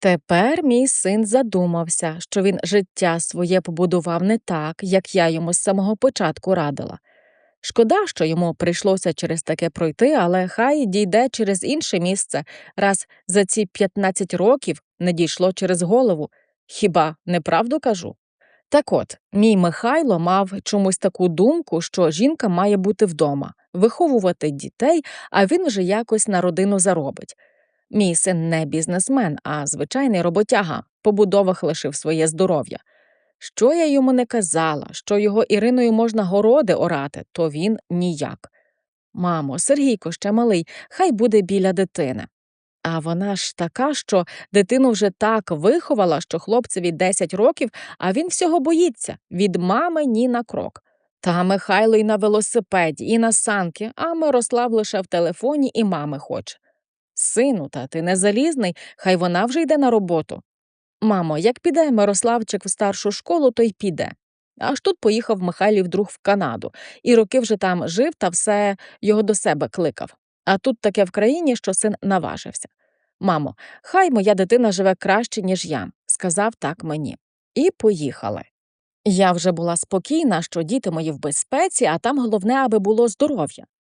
Тепер мій син задумався, що він життя своє побудував не так, як я йому з самого початку радила. Шкода, що йому прийшлося через таке пройти, але хай дійде через інше місце, раз за ці 15 років не дійшло через голову. Хіба неправду кажу? Так от, мій Михайло мав чомусь таку думку, що жінка має бути вдома, виховувати дітей, а він вже якось на родину заробить. Мій син не бізнесмен, а звичайний роботяга, по будовах лишив своє здоров'я. Що я йому не казала, що його Іриною можна городи орати, то він ніяк. Мамо, Сергійко ще малий, хай буде біля дитини. А вона ж така, що дитину вже так виховала, що хлопцеві 10 років, а він всього боїться від мами ні на крок. Та Михайло і на велосипеді, і на санки, а Мирослав лише в телефоні і мами хоче. Сину, та ти не залізний, хай вона вже йде на роботу. Мамо, як піде Мирославчик в старшу школу, то й піде. Аж тут поїхав Михайлів друг в Канаду, і роки вже там жив та все його до себе кликав. А тут таке в країні, що син наважився. Мамо, хай моя дитина живе краще, ніж я, сказав так мені. І поїхали. Я вже була спокійна, що діти мої в безпеці, а там головне, аби було здоров'я.